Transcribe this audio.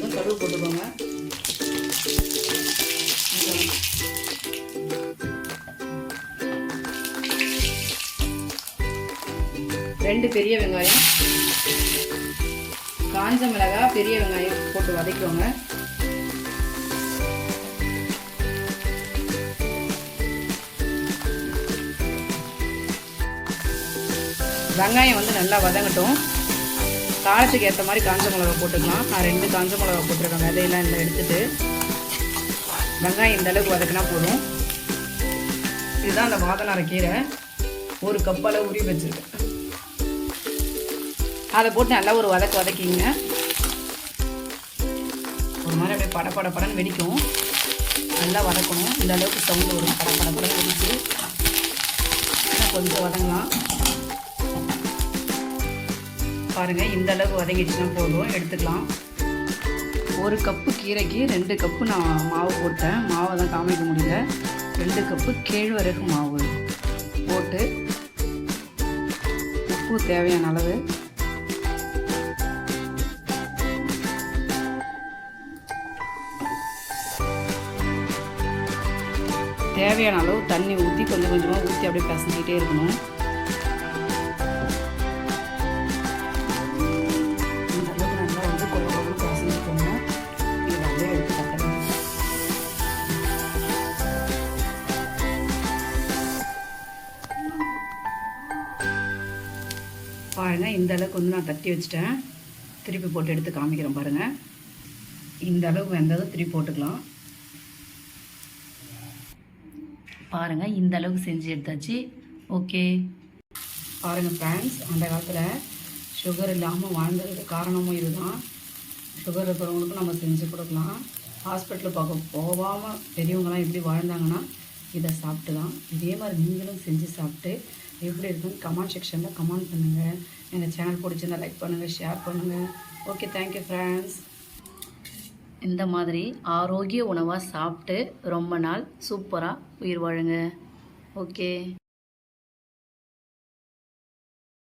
வந்ததும் கடுகு போட்டுக்கோங்க. ரெண்டு பெரிய வெங்காயம் காஞ்ச மிளகாய் பெரிய வெங்காயம் போட்டு வதக்கிக்கோங்க. வெங்காயம் வந்து நல்லா வதங்கட்டும். காரத்துக்கு ஏற்ற மாதிரி காஞ்ச மிளகா போட்டுக்கலாம். நான் ரெண்டு காஞ்ச மிளகா போட்டிருக்கேன். விதையெல்லாம் இதில் எடுத்துட்டு வெங்காயம் இந்த அளவுக்கு வதக்கினா போதும். இதுதான் அந்த வாதனார கீரை. ஒரு கப்பால் உரி வச்சுருக்கேன். அதை போட்டு நல்லா ஒரு வதக்கு வதக்கிங்க. ஒரு மாதிரி அப்படியே பட பட படன்னு வெடிக்கும். நல்லா வதக்கணும். இந்த அளவுக்கு சவுண்டு வரும். பட பட படம் வெடிச்சு. கொஞ்சம் வதங்கலாம். பாருங்கள் இந்த அளவு வதங்கிடுச்சுன்னா போதும் எடுத்துக்கலாம். ஒரு கப்பு கீரைக்கு ரெண்டு கப்பு நான் மாவு போட்டேன். மாவை தான் காமிக்க முடியல. ரெண்டு கப்பு கேழ்வரகு மாவு போட்டு உப்பு தேவையான அளவு. தேவையான அளவு தண்ணி ஊற்றி கொஞ்சம் கொஞ்சமாக ஊற்றி அப்படியே பிசஞ்சிக்கிட்டே இருக்கணும். பாருங்கள் இந்த அளவுக்கு வந்து நான் தட்டி வச்சுட்டேன். திருப்பி போட்டு எடுத்து காமிக்கிறேன் பாருங்கள் இந்த அளவுக்கு வெந்ததும் திருப்பி போட்டுக்கலாம். பாருங்கள் இந்த அளவுக்கு செஞ்சு எடுத்தாச்சு. ஓகே. பாருங்கள் ஃப்ரெண்ட்ஸ் அந்த காலத்தில் சுகர் இல்லாமல் வாழ்ந்ததுக்கு காரணமும் இதுதான். சுகர் இருக்கிறவங்களுக்கும் நம்ம செஞ்சு கொடுக்கலாம். ஹாஸ்பிட்டலில் பார்க்க போகாமல் பெரியவங்களாம் எப்படி வாழ்ந்தாங்கன்னா இதை சாப்பிட்டு தான் இதே மாதிரி நீங்களும் செஞ்சு சாப்பிட்டு எப்படி இருக்குன்னு கமெண்ட் செக்ஷனில் கமெண்ட் பண்ணுங்கள் எங்கள் சேனல் பிடிச்சிருந்தா லைக் பண்ணுங்கள் ஷேர் பண்ணுங்கள் ஓகே தேங்க்யூ ஃப்ரெண்ட்ஸ் இந்த மாதிரி ஆரோக்கிய உணவாக சாப்பிட்டு ரொம்ப நாள் சூப்பராக உயிர் வாழுங்க. ஓகே